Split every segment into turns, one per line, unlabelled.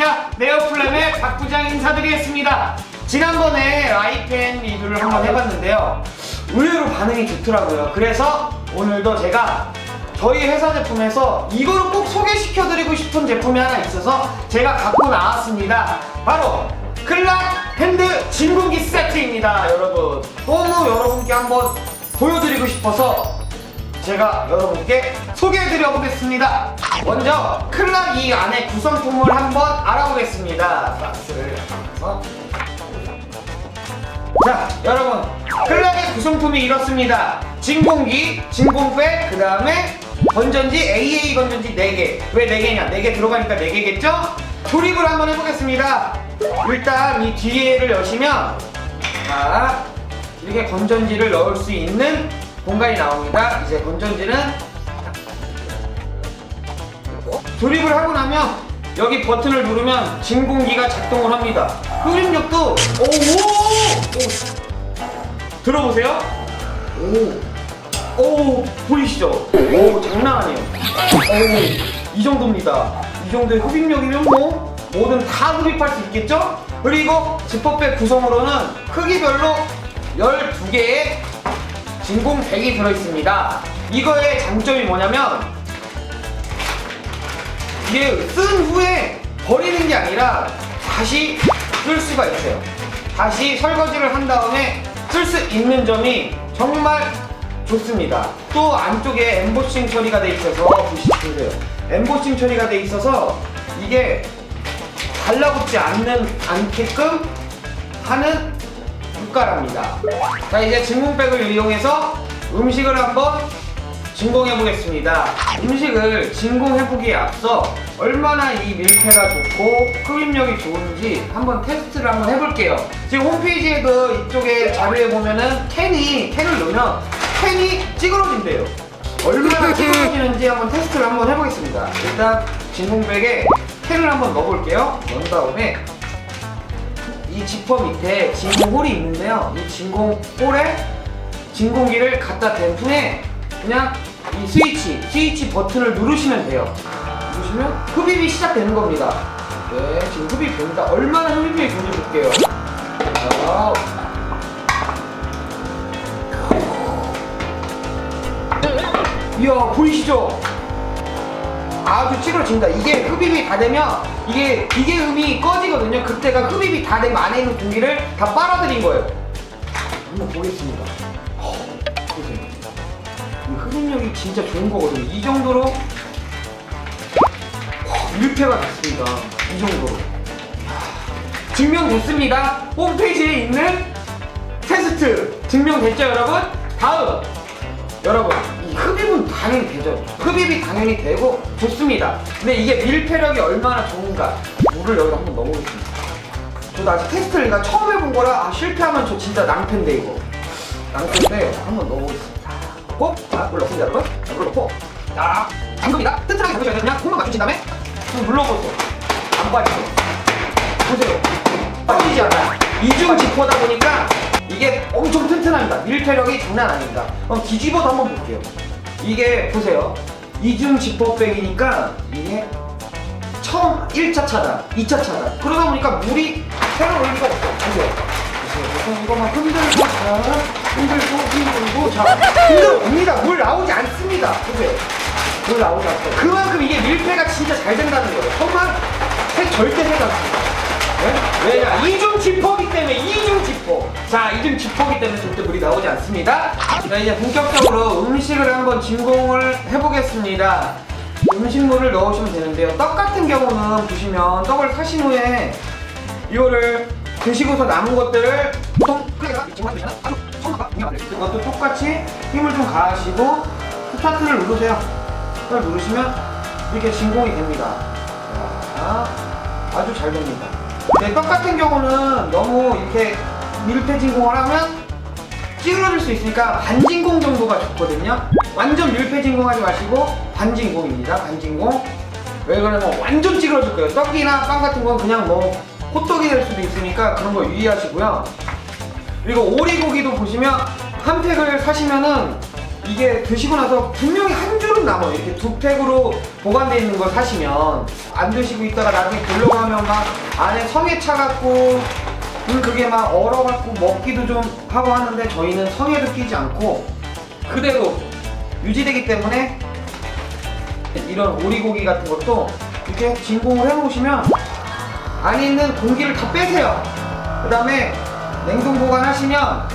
안녕하십니까 네오플랜의 박 부장 인사드리겠습니다. 지난번에 아이펜 리뷰를 한번 해봤는데요. 의외로 반응이 좋더라고요. 그래서 오늘도 제가 저희 회사 제품에서 이거를 꼭 소개시켜드리고 싶은 제품이 하나 있어서 제가 갖고 나왔습니다. 바로 클락 핸드 진공기 세트입니다 여러분. 너무 여러분께 한번 보여드리고 싶어서 제가 여러분께 소개해드려 보겠습니다. 먼저 클락 이 안에 구성품을 한번 알아보겠습니다. 박스를 열어서 자, 여러분 클락의 구성품이 이렇습니다. 진공기, 진공백, 그 다음에 건전지 AA 건전지 4개. 왜 4개냐? 4개 들어가니까 4개겠죠? 조립을 한번 해보겠습니다. 일단 이 뒤에를 여시면 자, 이렇게 건전지를 넣을 수 있는 공간이 나옵니다. 이제 건전지는 조립을 하고 나면 여기 버튼을 누르면 진공기가 작동을 합니다. 흡입력도 오, 오, 오. 들어보세요. 오, 오 보이시죠? 오 장난 아니에요. 오, 이 정도입니다. 이 정도의 흡입력이면 뭐 뭐든 다 흡입할 수 있겠죠? 그리고 지퍼백 구성으로는 크기별로 12개의 진공백이 들어있습니다. 이거의 장점이 뭐냐면 이게 쓴 후에 버리는 게 아니라 다시 쓸 수가 있어요. 다시 설거지를 한 다음에 쓸 수 있는 점이 정말 좋습니다. 또 안쪽에 엠보싱 처리가 돼 있어서 보시세요. 엠보싱 처리가 돼 있어서 이게 달라붙지 않는 않게끔 하는 육가랍니다. 자 이제 진공백을 이용해서 음식을 한번 진공해 보겠습니다. 음식을 진공해 보기에 앞서 얼마나 이 밀폐가 좋고 흡입력이 좋은지 한번 테스트를 한번 해볼게요. 지금 홈페이지에도 이쪽에 자료에 보면은 캔이 캔을 넣으면 캔이 찌그러진대요. 얼마나 찌그러지는지 한번 테스트를 한번 해보겠습니다. 일단 진공백에 캔을 한번 넣어볼게요. 넣은 다음에 이 지퍼 밑에 진공 홀이 있는데요. 이 진공 홀에 진공기를 갖다 댄 후에 그냥 이 스위치, 스위치 버튼을 누르시면 돼요. 누르시면 흡입이 시작되는 겁니다. 네, 지금 흡입 됩니다. 얼마나 흡입이 좋은지 볼게요. 자, 이야, 보이시죠? 아주 찌그러진다. 이게 흡입이 다 되면 이게 기계음이 꺼지거든요. 그때가 흡입이 다 되면 안에 있는 공기를 다 빨아들인 거예요. 한번 보겠습니다. 이 흡입력이 진짜 좋은 거거든요. 이 정도로 허, 밀폐가 됐습니다. 이 정도로. 하, 증명됐습니다. 홈페이지에 있는 테스트 증명됐죠, 여러분? 다음 여러분 이 흡입은 당연히 되죠. 흡입이 당연히 되고 좋습니다. 근데 이게 밀폐력이 얼마나 좋은가 물을 여기다 한번 넣어보겠습니다. 저도 아직 테스트를 내가 처음 해본 거라 아, 실패하면 저 진짜 낭패인데 이거. 낭패인데 한번 넣어보겠습니다. 넣고 자물 넣습니다 여러분 자, 물 넣고. 자 잠금이다. 튼튼하게 잠그셔야 돼요 그냥 콩만 맞추신 다음에 좀 눌러보세요. 안 빠지죠? 보세요. 빠지지 않아요. 이중 지퍼다 보니까 이게 엄청 튼튼합니다. 밀폐력이 장난 아닙니다. 그럼 뒤집어도 한번 볼게요 이게 보세요. 이중 지퍼백이니까 이게 처음 1차 차단 2차 차단. 그러다 보니까 물이 새로 올 리가 없어요. 보세요. 보세요 이거만 흔들고 자 흔들고 흔들고 자. 흔들어 옵니다. 물 나오지 않습니다. 보세요. 물 나오지 않아요 그만큼 이게 밀폐가 진짜 잘 된다는 거예요. 정말 새 절대 새가 네? 왜냐? 이중 지퍼기 때문에 이중 지퍼. 자, 이중 지퍼기 때문에 절대 물이 나오지 않습니다. 자, 이제 본격적으로 음식을 한번 진공을 해보겠습니다. 음식물을 넣으시면 되는데요. 떡 같은 경우는 보시면 떡을 사신 후에 이거를 드시고서 남은 것들을 보통 이것도 똑같이 힘을 좀 가하시고 스타트를 누르세요. 스타트를 누르시면 이렇게 진공이 됩니다. 자, 아주 잘 됩니다. 네, 떡 같은 경우는 너무 이렇게 밀폐 진공을 하면 찌그러질 수 있으니까 반진공 정도가 좋거든요. 완전 밀폐 진공하지 마시고 반진공입니다. 반진공. 왜 그러냐면 완전 찌그러질 거예요. 떡이나 빵 같은 건 그냥 뭐 호떡이 될 수도 있으니까 그런 거 유의하시고요. 그리고 오리고기도 보시면 한 팩을 사시면은 이게 드시고 나서 분명히 한 줄은 남아요. 이렇게 두 팩으로 보관되어 있는 걸 사시면 안 드시고 있다가 나중에 하면 막 안에 성에 차갖고 음, 그게 막 얼어갖고 먹기도 좀 하고 하는데 저희는 성에도 끼지 않고 그대로 유지되기 때문에 이런 오리고기 같은 것도 이렇게 진공을 해놓으시면 안에 있는 공기를 다 빼세요. 그 다음에 냉동 보관하시면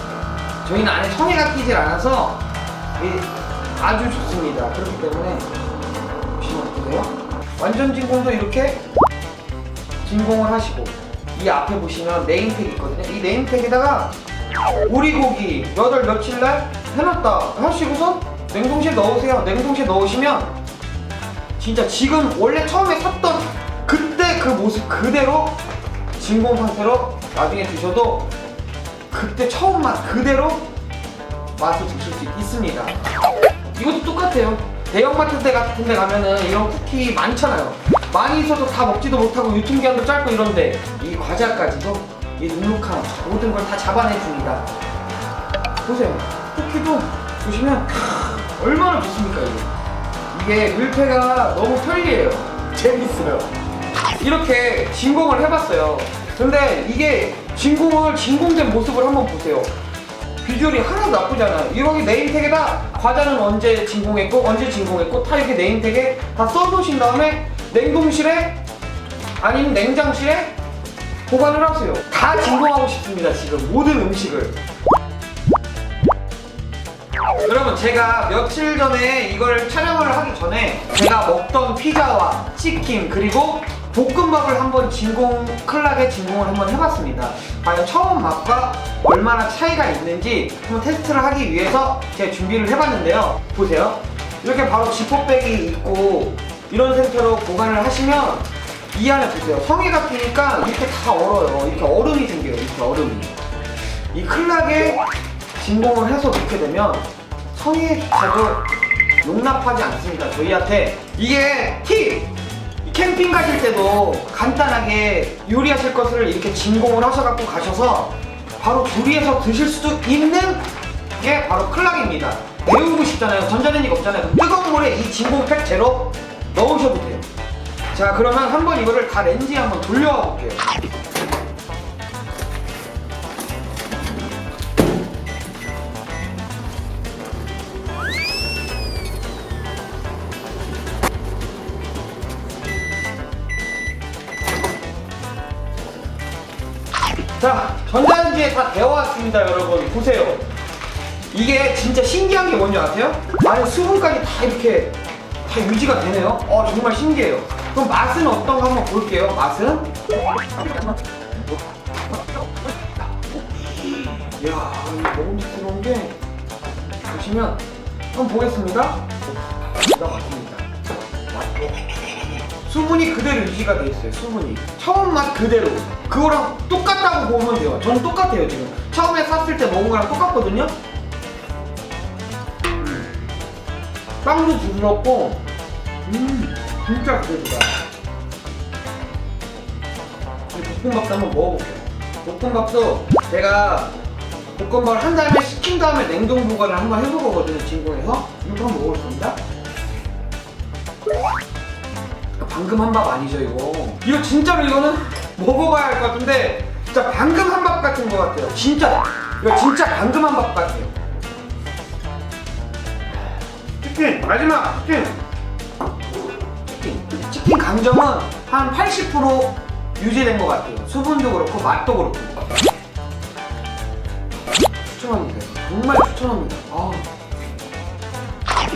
저희는 안에 성에가 끼질 않아서 이 아주 좋습니다. 그렇기 때문에 보시면 어떠세요? 완전 진공도 이렇게 진공을 하시고 이 앞에 보시면 네임팩 있거든요. 이 네임팩에다가 오리고기 몇 월 며칠 날 해놨다 하시고서 냉동실에 넣으세요. 냉동실에 넣으시면 진짜 지금 원래 처음에 샀던 그때 그 모습 그대로 진공 상태로 나중에 드셔도 그때 처음 맛 그대로 맛을 드실 수 있습니다. 이것도 똑같아요. 대형마트 때 같은 데 가면은 이런 쿠키 많잖아요. 많이 있어도 다 먹지도 못하고 유통기한도 짧고 이런데 이 과자까지도 이 눅눅함 모든 걸 다 잡아내 줍니다. 보세요. 쿠키도 보시면 얼마나 좋습니까 이게. 이게 밀폐가 너무 편리해요. 재밌어요. 이렇게 진공을 해봤어요. 근데 이게 진공을 진공된 모습을 한번 보세요. 비주얼이 하나도 나쁘지 않아요. 이렇게 네임택에다 과자는 언제 진공했고 언제 진공했고 다 이렇게 네임택에 다 써놓으신 다음에 냉동실에 아니면 냉장실에 보관을 하세요. 다 진공하고 싶습니다. 지금 모든 음식을. 여러분 제가 며칠 전에 이걸 촬영을 하기 전에 제가 먹던 피자와 치킨 그리고 볶음밥을 한번 진공 클락에 진공을 한번 해봤습니다. 과연 처음 맛과 얼마나 차이가 있는지 한번 테스트를 하기 위해서 제가 준비를 해봤는데요. 보세요. 이렇게 바로 지퍼백이 있고 이런 상태로 보관을 하시면 이 안에 보세요. 성에 같으니까 이렇게 다 얼어요. 이렇게 얼음이 생겨요. 이렇게 얼음이. 이 클락에 진공을 해서 넣게 되면 성에조차도 용납하지 않습니다. 저희한테 이게 팁! 이 캠핑 가실 때도 간단하게 요리하실 것을 이렇게 진공을 하셔갖고 가셔서 바로 조리해서 드실 수도 있는 게 바로 클락입니다. 데우고 싶잖아요. 전자레인지가 없잖아요. 뜨거운 물에 이 진공 팩 제로 넣으셔도 돼요. 자 그러면 한번 이거를 다 렌즈에 한번 돌려와 볼게요. 전자레인지에 다 데워왔습니다, 여러분. 보세요. 이게 진짜 신기한 게 뭔지 아세요? 안에 수분까지 다 이렇게 다 유지가 되네요. 어, 정말 신기해요. 그럼 맛은 어떤가 한번 볼게요. 맛은? 이야, 이 먹음직스러운 게 보시면 한번 보겠습니다. 기가 막힙니다. 수분이 그대로 유지가 돼 있어요. 수분이 처음 맛 그대로 그거랑 똑같다고 보면 돼요. 저는 똑같아요 지금. 처음에 샀을 때 먹은 거랑 똑같거든요. 음. 빵도 부드럽고, 음 진짜 그대로다. 이 볶음밥도 한번 먹어볼게요. 볶음밥도 제가 볶음밥을 한 다음에 식힌 다음에 냉동 보관을 한번 해볼 거거든요. 진공해서 이거 한번 먹어보겠습니다. 방금 한 밥 아니죠 이거? 이거 진짜로 이거는 먹어봐야 할 것 같은데 진짜 방금 한 밥 같은 것 같아요. 진짜. 이거 진짜 방금 한 밥 같아요. 치킨 마지막 치킨. 치킨. 치킨 강정은 한 80% 유지된 것 같아요. 수분도 그렇고 맛도 그렇고. 추천합니다. 정말 추천합니다. 아.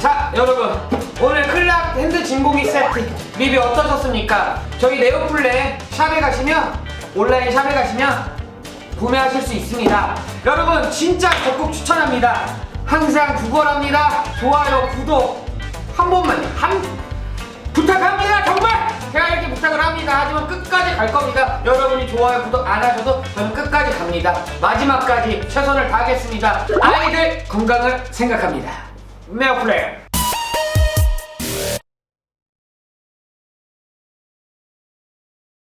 자 여러분 오늘 클락 핸드 진공기 세트 리뷰 어떠셨습니까? 저희 네오플레 샵에 가시면 온라인 샵에 가시면 구매하실 수 있습니다. 여러분 진짜 적극 추천합니다. 항상 구걸합니다. 좋아요 구독 한 번만 한 부탁합니다 정말! 제가 이렇게 부탁을 합니다. 하지만 끝까지 갈 겁니다. 여러분이 좋아요 구독 안 하셔도 저는 끝까지 갑니다. 마지막까지 최선을 다하겠습니다. 아이들 건강을 생각합니다. 네오플레